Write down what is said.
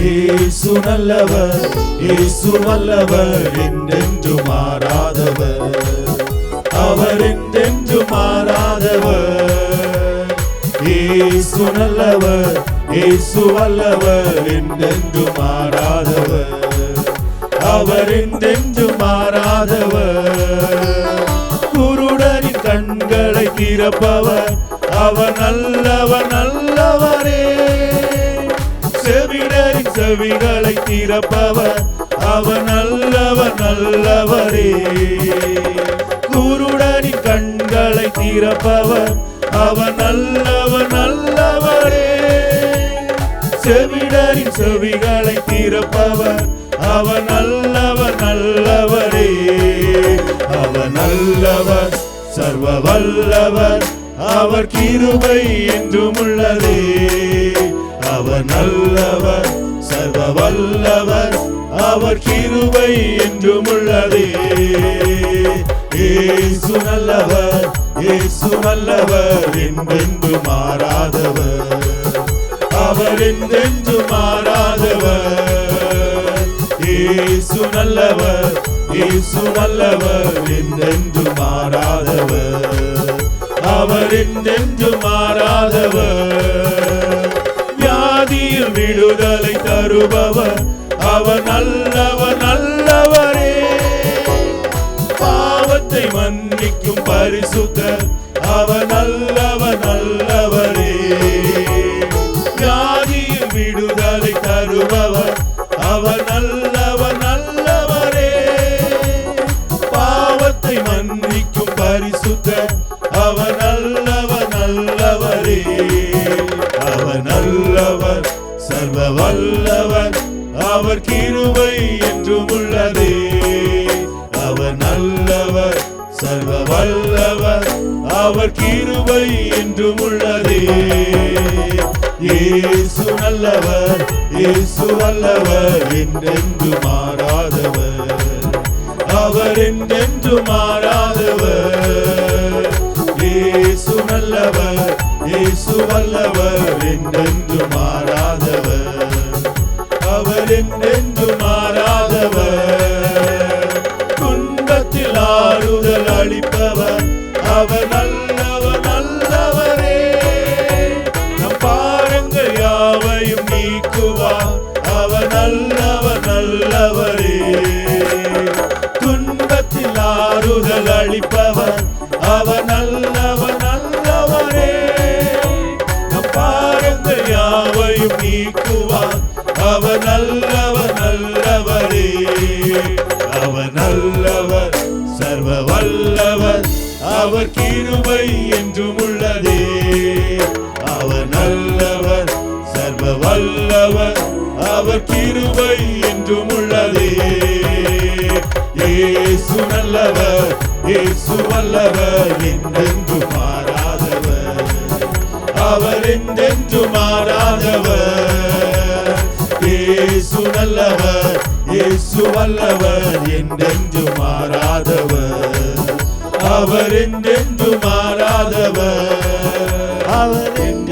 இயேசு நல்லவர் இயேசு வல்லவர் என்றென்று மாறாதவர். அவர் என்றென்று மாறாதவர். இயேசு நல்லவர் இயேசு வல்லவர் என்றென்று மாறாதவர். அவர் என்றென்று மாறாதவர். குருடரின் கண்களை திறப்பவர் அவர் நல்லவர் நல்லவரே. செவிகளை திறப்பவர். அவர் நல்லவர் நல்லவரே. குருடரின் கண்களை திறப்பவர். அவர் நல்லவர் நல்லவரே. செவிடரின் செவிகளை திறப்பவர். அவர் நல்லவர் நல்லவரே. அவர் நல்லவர் சர்வ வல்லவர் அவர் கிருபை என்றும் உள்ளதே. அவர் நல்லவர் சர்வ வல்லவர் அவர் கிருவை என்றும் உள்ளதே ஏசு நல்லவர் ஏசு நல்லவர் என்றென்று மாறாதவர். அவர் என்றென்று மாறாதவர். ஏசு நல்லவர் ஏசு நல்லவர் என்றென்று மாறாதவர். அவர் என்றென்று மாறாதவர். விடுதலை தருபவர். அவர் நல்லவர் நல்லவரே. பாவத்தை மன்னிக்கும் பரிசுத்தர். அவர் நல்லவர் நல்லவரே. வியாதியில் விடுதலை தருபவர். அவர் நல்ல வல்லவர் அவர் கிருபை என்றும் உள்ளதே. அவர் நல்லவர் சர்வ வல்லவர் அவர் கிருபை என்றும் உள்ளதே. இயேசு நல்லவர் இயேசு வல்லவர் என்றென்று மாறாதவர். அவர் என்றென்று மாறாதவர். இயேசு நல்லவர் இயேசு வல்லவர் என்றென்று மாறாதவர். அளிப்பவர். அவர் நல்லவர் நல்லவரே. நம் பாரங்கள் யாவையும் நீக்குவார். அவர் நல்லவர் நல்லவரே. துன்பத்தில் ஆறுதல் அளிப்பவர். அவர் நல்லவர் நல்லவரே. நம் பாரங்கள் யாவையும் நீக்குவார். அவர் நல்லவர் நல்லவரே. அவர் நல்லவர் சர்வ வல்லவர். அவர் கிருபை என்றும் உள்ளதே. அவர் நல்லவர் சர்வ வல்லவர். அவர் கிருபை என்றும் உள்ளதே. ஏசு நல்லவர் ஏசு வல்லவர் என்றென்று மாறாதவர். அவர் என்றென்று மாறாதவர். ஏசு நல்லவர் இயேசு வல்லவர் என்றென்று மாறாதவர். அவர் என்றென்று மாறாதவர். அவர் என்றென்று